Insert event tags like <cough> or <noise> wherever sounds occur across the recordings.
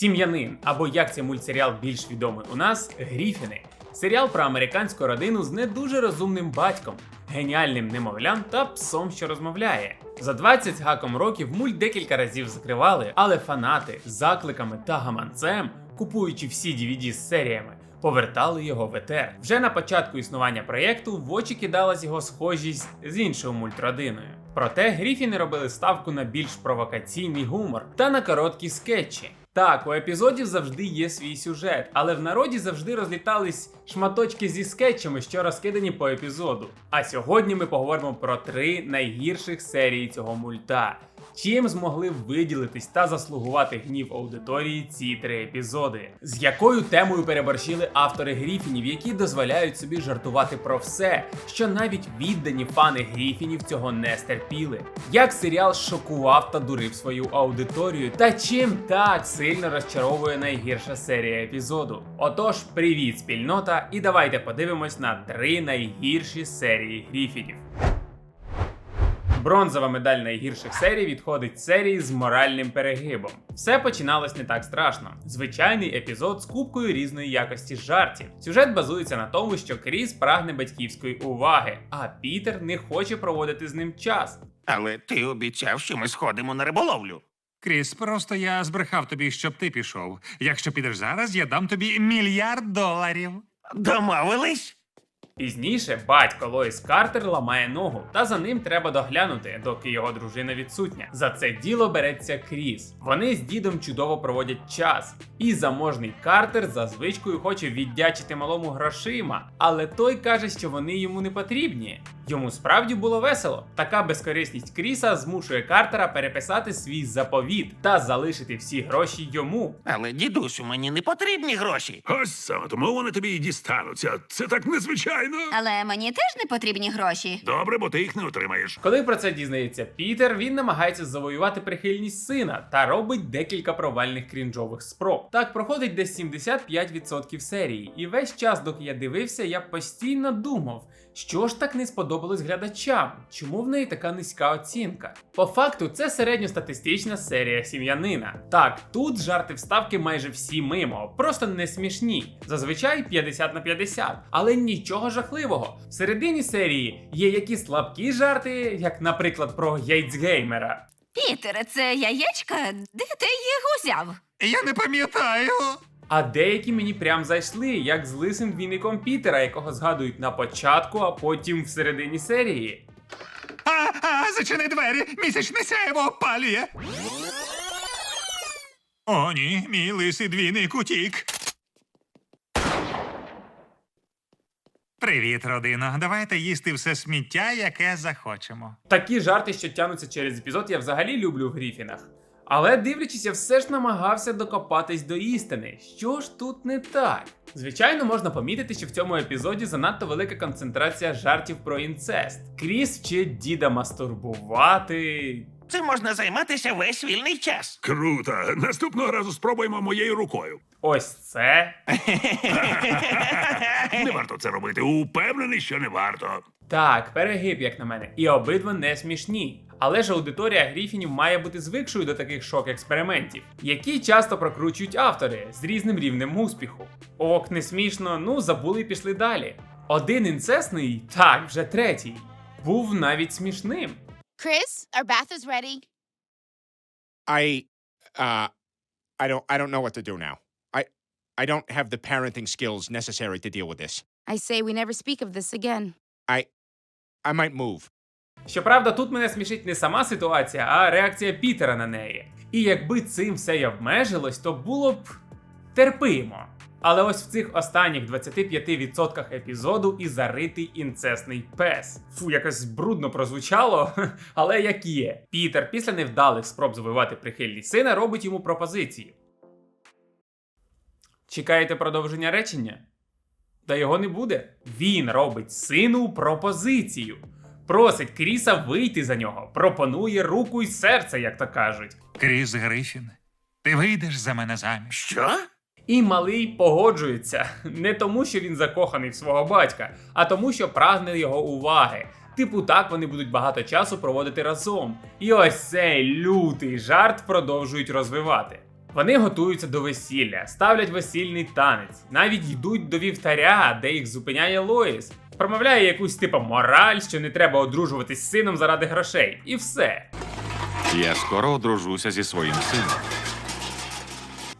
Сім'янин, або як цей мультсеріал більш відомий у нас, Гріфіни. Серіал про американську родину з не дуже розумним батьком, геніальним немовлям та псом, що розмовляє. За 20 гаком років мульт декілька разів закривали, але фанати закликами та гаманцем, купуючи всі DVD з серіями, повертали його в етер. Вже на початку існування проєкту в очі кидалась його схожість з іншою мультродиною. Проте Гріфіни робили ставку на більш провокаційний гумор та на короткі скетчі. Так, у епізодів завжди є свій сюжет, але в народі завжди розлітались шматочки зі скетчами, що розкидані по епізоду. А сьогодні ми поговоримо про три найгірших серії цього мульта. Чим змогли виділитись та заслугувати гнів аудиторії ці три епізоди? З якою темою переборщили автори Гріфінів, які дозволяють собі жартувати про все, що навіть віддані фани Гріфінів цього не стерпіли? Як серіал шокував та дурив свою аудиторію, та чим так сильно розчаровує найгірша серія епізоду? Отож, привіт, спільнота, і давайте подивимось на три найгірші серії Гріфінів. Бронзова медаль найгірших серій відходить серії з моральним перегибом. Все починалось не так страшно. Звичайний епізод з купкою різної якості жартів. Сюжет базується на тому, що Кріс прагне батьківської уваги, а Пітер не хоче проводити з ним час. Але ти обіцяв, що ми сходимо на риболовлю. Кріс, просто я збрехав тобі, щоб ти пішов. Якщо підеш зараз, я дам тобі мільярд доларів. Домовились? Пізніше батько Лоїс Картер ламає ногу, та за ним треба доглянути, доки його дружина відсутня. За це діло береться Кріс. Вони з дідом чудово проводять час. І заможний Картер за звичкою хоче віддячити малому грошима, але той каже, що вони йому не потрібні. Йому справді було весело. Така безкорисність Кріса змушує Картера переписати свій заповіт та залишити всі гроші йому. Але дідусю, мені не потрібні гроші. Ось саме тому вони тобі і дістануться. Це так незвичайно. Але мені теж не потрібні гроші. Добре, бо ти їх не отримаєш. Коли про це дізнається Пітер, він намагається завоювати прихильність сина та робить декілька провальних крінжових спроб. Так проходить десь 75% серії, і весь час, доки я дивився, я постійно думав, що ж так не сподобалось глядачам, чому в неї така низька оцінка. По факту, це середньостатистична серія сім'янина. Так, тут жарти вставки майже всі мимо, просто не смішні. Зазвичай 50 на 50, але нічого жахливого. В середині серії є якісь слабкі жарти, як, наприклад, про яйцгеймера. Пітере, це яєчка? Де ти їх узяв? Я не пам'ятаю. А деякі мені прям зайшли, як з лисим двійником Пітера, якого згадують на початку, а потім в середині серії. А, а, зачини двері, місячне сяєво опалює. О, ні, мій лисий двійник утік. Привіт, родино. Давайте їсти все сміття, яке захочемо. Такі жарти, що тянуться через епізод, я взагалі люблю в Гріфінах. Але дивлячись, я все ж намагався докопатись до істини. Що ж тут не так? Звичайно, можна помітити, що в цьому епізоді занадто велика концентрація жартів про інцест. Кріс вчить діда мастурбувати. Цим можна займатися весь вільний час. Круто. Наступного разу спробуємо моєю рукою. Ось це. <laughs> Не варто це робити. Упевнений, що не варто. Так, перегиб, як на мене, і обидва не смішні. Але ж аудиторія Гріфінів має бути звикшою до таких шок-експериментів, які часто прокручують автори з різним рівнем успіху. Ок, не смішно, ну забули і пішли далі. Один інцесний, так, вже третій, був навіть смішним. Chris, our bath is ready. I uh I don't I don't know what to do now. I I don't have the parenting skills necessary to deal with this. I say we never speak of this again. I I might move. Щоправда, тут мене смішить не сама ситуація, а реакція Пітера на неї. І якби цим все й обмежилось, то було б терпимо. Але ось в цих останніх 25% епізоду і заритий інцесний пес. Фу, якось брудно прозвучало, <laughs> але як є. Пітер після невдалих спроб завоювати прихильність сина робить йому пропозицію. Чекаєте продовження речення? Та його не буде. Він робить сину пропозицію. Просить Кріса вийти за нього, пропонує руку й серце, як то кажуть. Кріс Грифін, ти вийдеш за мене заміж. Що? І малий погоджується не тому, що він закоханий в свого батька, а тому, що прагне його уваги. Типу, так вони будуть багато часу проводити разом. І ось цей лютий жарт продовжують розвивати. Вони готуються до весілля, ставлять весільний танець, навіть йдуть до вівтаря, де їх зупиняє Лоїс. Промовляє якусь типу мораль, що не треба одружуватись з сином заради грошей. І все. Я скоро одружуся зі своїм сином.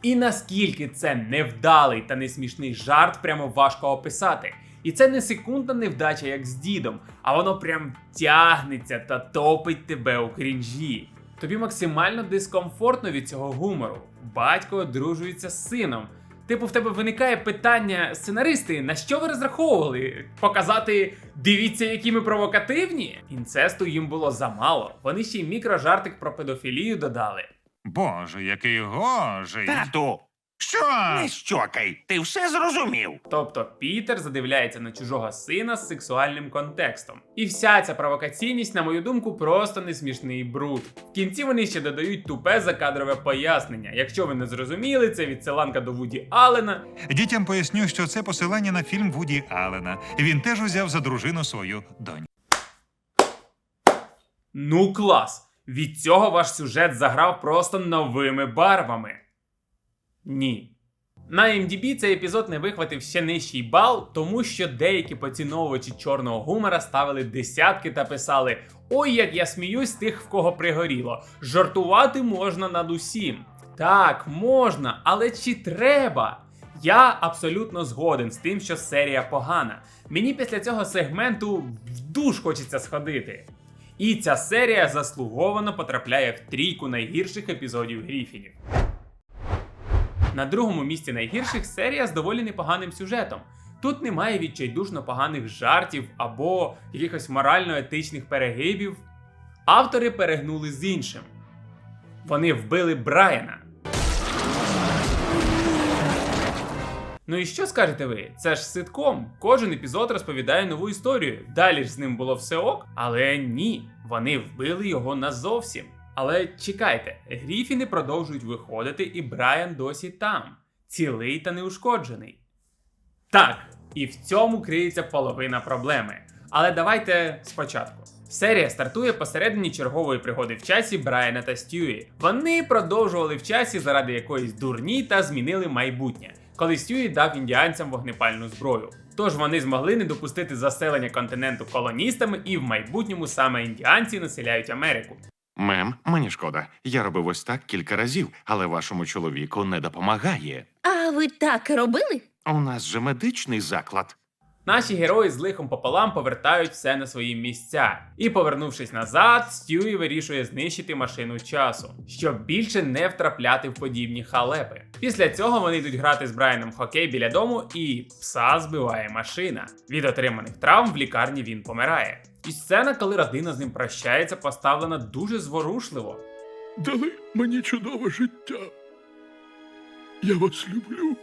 І наскільки це невдалий та несмішний жарт, прямо важко описати. І це не секундна невдача, як з дідом, а воно прям тягнеться та топить тебе у крінжі. Тобі максимально дискомфортно від цього гумору. Батько одружується з сином. Типу, в тебе виникає питання: сценаристи, на що ви розраховували? Показати дивіться, які ми провокативні? Інцесту їм було замало. Вони ще й мікрожартик про педофілію додали. Боже, який гожий. Тату, Що? не щокай, ти все зрозумів. Тобто Пітер задивляється на чужого сина з сексуальним контекстом. І вся ця провокаційність, на мою думку, просто не смішний бруд. В кінці вони ще додають тупе закадрове пояснення. Якщо ви не зрозуміли, це відсиланка до Вуді Аллена. Дітям поясню, що це посилання на фільм Вуді Аллена. Він теж узяв за дружину свою доньку. Ну клас! Від цього ваш сюжет заграв просто новими барвами. Ні. На MDB цей епізод не вихватив ще нижчий бал, тому що деякі поціновувачі чорного гумора ставили десятки та писали: Ой, як я сміюсь тих, в кого пригоріло. Жартувати можна над усім. Так, можна, але чи треба? Я абсолютно згоден з тим, що серія погана. Мені після цього сегменту в душ хочеться сходити. І ця серія заслуговано потрапляє в трійку найгірших епізодів Гріфінів. На другому місці найгірших серія з доволі непоганим сюжетом. Тут немає відчайдушно поганих жартів або якихось морально-етичних перегибів. Автори перегнули з іншим. Вони вбили Брайана. Ну і що скажете ви? Це ж ситком. Кожен епізод розповідає нову історію. Далі ж з ним було все ок. Але ні, вони вбили його назовсім. Але чекайте, Гріфіни продовжують виходити, і Брайан досі там, цілий та неушкоджений. Так, і в цьому криється половина проблеми. Але давайте спочатку. Серія стартує посередині чергової пригоди в часі Брайана та Стюї. Вони продовжували в часі заради якоїсь дурні та змінили майбутнє, коли Сьюї дав індіанцям вогнепальну зброю. Тож вони змогли не допустити заселення континенту колоністами, і в майбутньому саме індіанці населяють Америку. Мем, мені шкода. Я робив ось так кілька разів, але вашому чоловіку не допомагає. А ви так робили? У нас же медичний заклад. Наші герої з лихом пополам повертають все на свої місця. І повернувшись назад, Стюї вирішує знищити машину часу, щоб більше не втрапляти в подібні халепи. Після цього вони йдуть грати з Брайаном хокей біля дому, і пса збиває машина. Від отриманих травм в лікарні він помирає. І сцена, коли родина з ним прощається, поставлена дуже зворушливо. Дали мені чудове життя. Я вас люблю.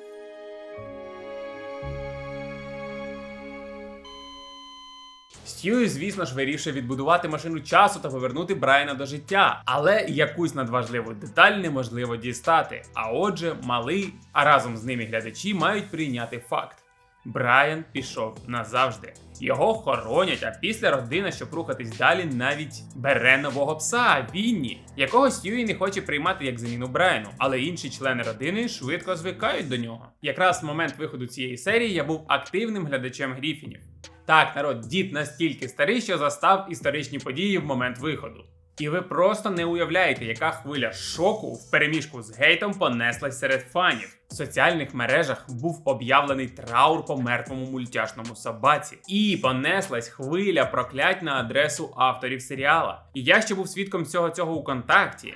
Стюї, звісно ж, вирішує відбудувати машину часу та повернути Брайана до життя, але якусь надважливу деталь неможливо дістати. А отже, малий, а разом з ними глядачі мають прийняти факт. Брайан пішов назавжди. Його хоронять, а після родина, щоб рухатись далі, навіть бере нового пса Вінні, якого Стюї не хоче приймати як заміну Брайану, але інші члени родини швидко звикають до нього. Якраз в момент виходу цієї серії я був активним глядачем Гріфінів. Так, народ, дід настільки старий, що застав історичні події в момент виходу. І ви просто не уявляєте, яка хвиля шоку в переміжку з гейтом понеслась серед фанів. В соціальних мережах був об'явлений траур по мертвому мультяшному собаці. І понеслась хвиля проклять на адресу авторів серіала. І я ще був свідком всього цього у контакті.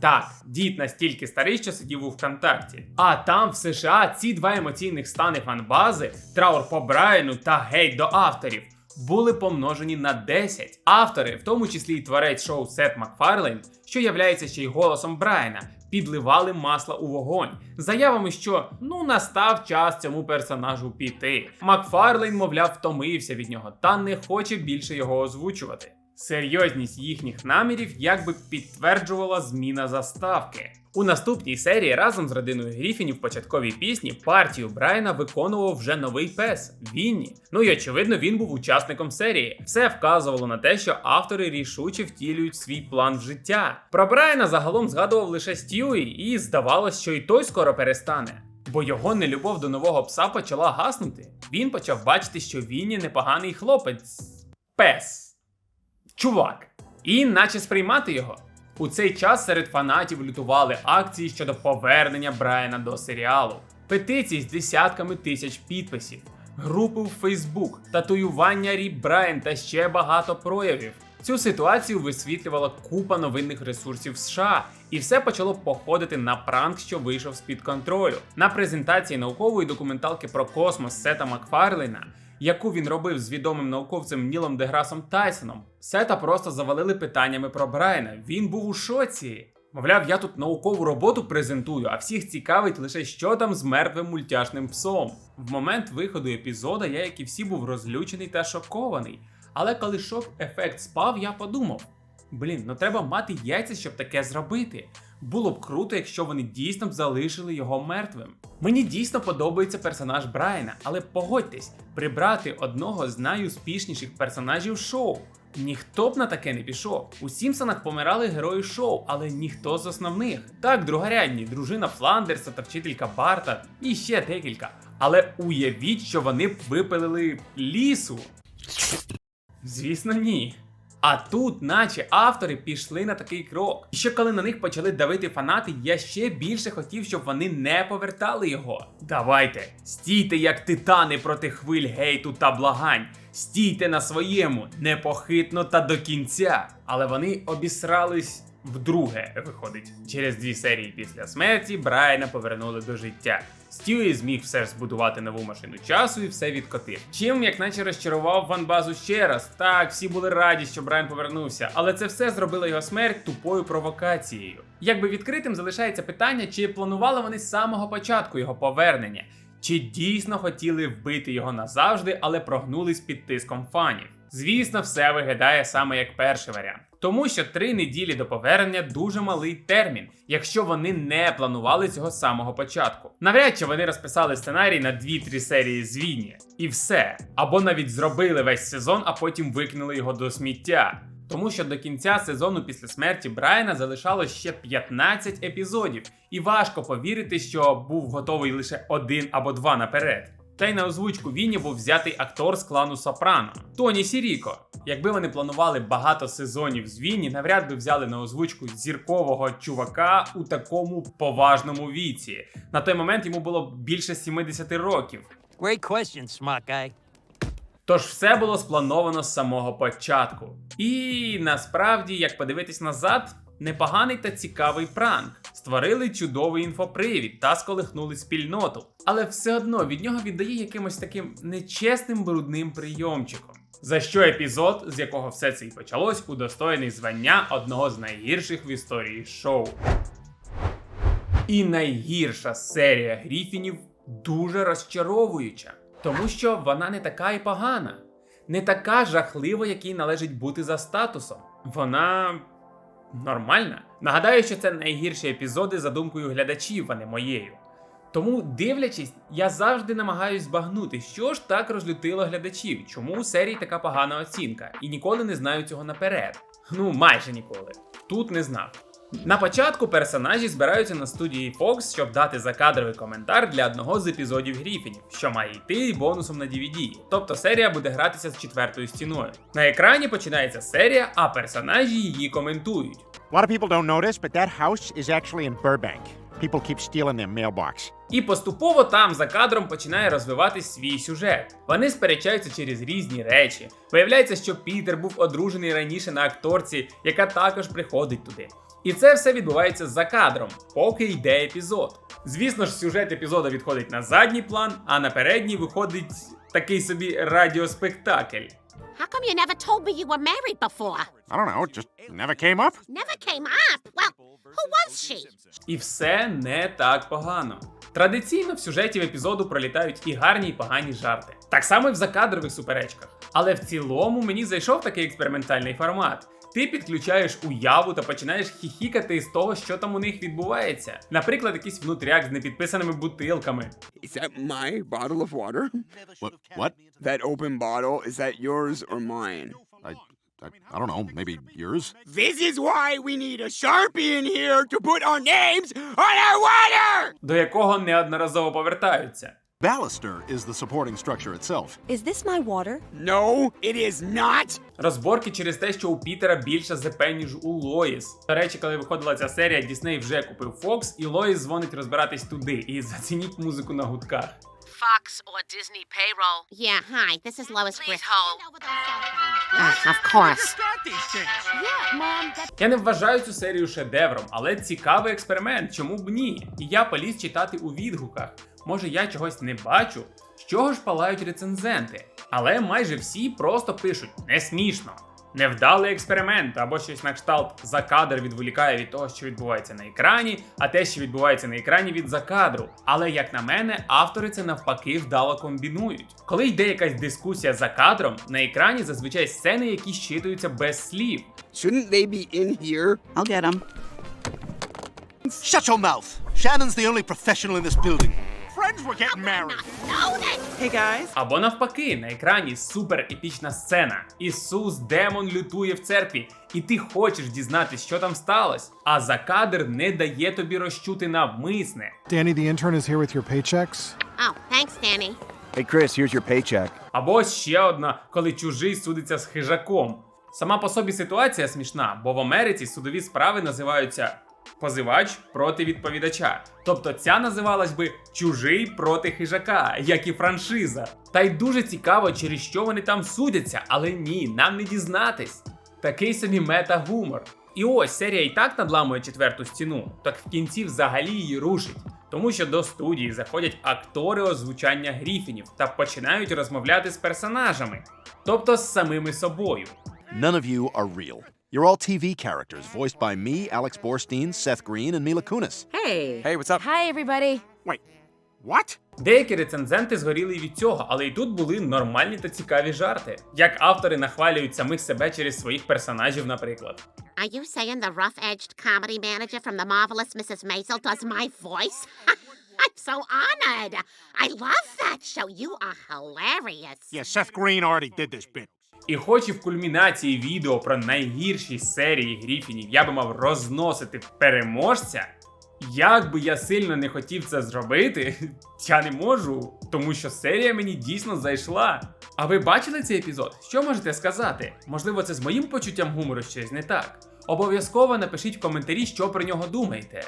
Так, дід настільки старий, що сидів у ВКонтакті. А там в США ці два емоційних стани фанбази, траур по Брайану та гейт до авторів, були помножені на 10. Автори, в тому числі й творець шоу Сет Макфарлейн, що являється ще й голосом Брайана, підливали масло у вогонь, заявами, що ну настав час цьому персонажу піти. Макфарлейн, мовляв, втомився від нього та не хоче більше його озвучувати. Серйозність їхніх намірів якби підтверджувала зміна заставки. У наступній серії разом з родиною Гріфінів в початковій пісні партію Брайана виконував вже новий пес Вінні. Ну і очевидно, він був учасником серії. Все вказувало на те, що автори рішуче втілюють свій план в життя. Про Брайана загалом згадував лише Стюї, і здавалось, що і той скоро перестане. Бо його нелюбов до нового пса почала гаснути. Він почав бачити, що Вінні непоганий хлопець. Пес. Чувак. І наче сприймати його. У цей час серед фанатів лютували акції щодо повернення Брайана до серіалу, петиції з десятками тисяч підписів, групи в Фейсбук, татуювання Ріп Брайан та ще багато проявів. Цю ситуацію висвітлювала купа новинних ресурсів США, і все почало походити на пранк, що вийшов з-під контролю. На презентації наукової документалки про космос Сета Макфарлейна яку він робив з відомим науковцем Нілом Деграсом Тайсоном. Сета просто завалили питаннями про Брайана. Він був у шоці. Мовляв, я тут наукову роботу презентую, а всіх цікавить лише що там з мертвим мультяшним псом. В момент виходу епізода я, як і всі, був розлючений та шокований. Але коли шок-ефект спав, я подумав: блін, ну треба мати яйця, щоб таке зробити. Було б круто, якщо вони дійсно б залишили його мертвим. Мені дійсно подобається персонаж Брайана, але погодьтесь, прибрати одного з найуспішніших персонажів шоу. Ніхто б на таке не пішов. У Сімпсонах помирали герої шоу, але ніхто з основних. Так, другорядні, дружина Фландерса та вчителька Барта і ще декілька. Але уявіть, що вони б випилили лісу. Звісно, ні. А тут, наче автори пішли на такий крок. І ще коли на них почали давити фанати, я ще більше хотів, щоб вони не повертали його. Давайте, стійте як титани проти хвиль гейту та благань. Стійте на своєму, непохитно та до кінця. Але вони обісрались вдруге, виходить. Через дві серії після смерті Брайана повернули до життя. Стюї зміг все ж збудувати нову машину часу і все відкотив. Чим, як наче розчарував Ван Базу ще раз. Так, всі були раді, що Брайан повернувся, але це все зробило його смерть тупою провокацією. Якби відкритим залишається питання, чи планували вони з самого початку його повернення, чи дійсно хотіли вбити його назавжди, але прогнулись під тиском фанів. Звісно, все виглядає саме як перший варіант. Тому що три неділі до повернення дуже малий термін, якщо вони не планували цього самого початку. Навряд чи вони розписали сценарій на 2-3 серії з Вінні. І все. Або навіть зробили весь сезон, а потім викинули його до сміття. Тому що до кінця сезону після смерті Брайана залишалось ще 15 епізодів, і важко повірити, що був готовий лише один або два наперед. Та й на озвучку Вінні був взятий актор з клану Сопрано Тоні Сіріко. Якби вони планували багато сезонів з Вінні, навряд би взяли на озвучку зіркового чувака у такому поважному віці. На той момент йому було більше 70 років. Great question, smart guy. Тож все було сплановано з самого початку. І насправді, як подивитись назад, непоганий та цікавий пранк. Створили чудовий інфопривід та сколихнули спільноту. Але все одно від нього віддає якимось таким нечесним брудним прийомчиком. За що епізод, з якого все це і почалось, удостоєний звання одного з найгірших в історії шоу. І найгірша серія Гріфінів дуже розчаровуюча, тому що вона не така і погана, не така жахлива, якій належить бути за статусом. Вона нормальна. Нагадаю, що це найгірші епізоди за думкою глядачів, а не моєю. Тому, дивлячись, я завжди намагаюсь збагнути, що ж так розлютило глядачів, чому у серії така погана оцінка, і ніколи не знаю цього наперед. Ну, майже ніколи. Тут не знав. На початку персонажі збираються на студії Fox, щоб дати закадровий коментар для одного з епізодів Гріфінів, що має йти бонусом на DVD. Тобто серія буде гратися з четвертою стіною. На екрані починається серія, а персонажі її коментують. A lot of people don't notice, but that house is actually in Burbank. People keep stealing their mailbox. І поступово там за кадром починає розвиватись свій сюжет. Вони сперечаються через різні речі. Виявляється, що Пітер був одружений раніше на акторці, яка також приходить туди. І це все відбувається за кадром, поки йде епізод. Звісно ж, сюжет епізоду відходить на задній план, а на передній виходить такий собі радіоспектакль. How come you never told me you were married before? I don't know, it just never came up. Never came up. Who was she? І все не так погано. Традиційно в сюжеті епізоду пролітають і гарні, і погані жарти. Так само і в закадрових суперечках. Але в цілому мені зайшов такий експериментальний формат. Ти підключаєш уяву та починаєш хіхікати з того, що там у них відбувається. Наприклад, якийсь внутряк з непідписаними бутилками. Is that my bottle of water? What? What? That open bottle, is that yours or mine? I, I, I don't know. Maybe yours. This is why we need a Sharpie in here to put our names on our water! до якого неодноразово повертаються. Baluster is the supporting structure itself. Is this my water? No, it is not! Розборки через те, що у Пітера більше ЗП, ніж у Лоїс. До речі, коли виходила ця серія, Дісней вже купив Fox, і Лоїс дзвонить розбиратись туди. І зацініть музику на гудках. Fox or Disney payroll? Yeah, hi. This is Lois Please Griffin. hold. of course. Things. Yeah, Mom. That Я не вважаю цю серію шедевром, але цікавий експеримент, чому б ні? І я поліз читати у відгуках. Може, я чогось не бачу? З чого ж палають рецензенти? Але майже всі просто пишуть не смішно. Невдалий експеримент або щось на кшталт за кадр відволікає від того, що відбувається на екрані, а те, що відбувається на екрані від закадру. Але як на мене, автори це навпаки вдало комбінують. Коли йде якась дискусія за кадром, на екрані зазвичай сцени, які щитуються без слів. Shouldn't they be in here? I'll get him. Shut your mouth. Shannon's the only professional in this building. Hey guys. Або навпаки, на екрані супер епічна сцена. Ісус демон лютує в церкві, і ти хочеш дізнатись, що там сталося, а за кадр не дає тобі розчути навмисне. Danny, the intern is here with your paychecks. Oh, thanks, Danny. Hey, Chris, here's your paycheck. Або ще одна, коли чужий судиться з хижаком. Сама по собі ситуація смішна, бо в Америці судові справи називаються позивач проти відповідача. Тобто ця називалась би чужий проти хижака, як і франшиза. Та й дуже цікаво, через що вони там судяться, але ні, нам не дізнатись. Такий собі мета-гумор. І ось серія і так надламує четверту стіну, так в кінці взагалі її рушить. Тому що до студії заходять актори озвучання гріфінів та починають розмовляти з персонажами, тобто з самими собою. None of you are real. You're all TV characters, voiced by me, Alex Borstein, Seth Green, and Mila Kunis. Hey. Hey, what's up? Hi, everybody. Wait, what? Деякі рецензенти згоріли і від цього, але і тут були нормальні та цікаві жарти, як автори нахвалюють самих себе через своїх персонажів, наприклад. Are you saying the rough-edged comedy manager from The Marvelous Mrs. Maisel does my voice? <laughs> I'm so honored. I love that show. You are hilarious. Yeah, Seth Green already did this bit. І хоч і в кульмінації відео про найгірші серії Гріфінів я би мав розносити переможця, як би я сильно не хотів це зробити, <laughs> я не можу, тому що серія мені дійсно зайшла. А ви бачили цей епізод? Що можете сказати? Можливо, це з моїм почуттям гумору щось не так. Обов'язково напишіть в коментарі, що про нього думаєте.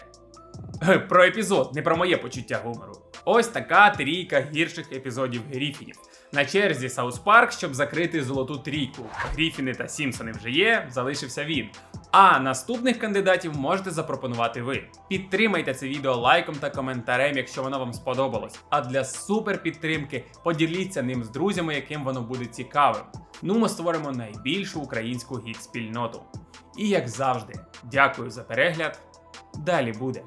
Е, Про епізод, не про моє почуття гумору. Ось така трійка гірших епізодів Гріфінів. На черзі Саус Парк, щоб закрити золоту трійку. Гріфіни та Сімпсони вже є, залишився він. А наступних кандидатів можете запропонувати ви. Підтримайте це відео лайком та коментарем, якщо воно вам сподобалось. А для супер підтримки поділіться ним з друзями, яким воно буде цікавим. Ну, ми створимо найбільшу українську гік-спільноту. І як завжди, дякую за перегляд. Далі буде.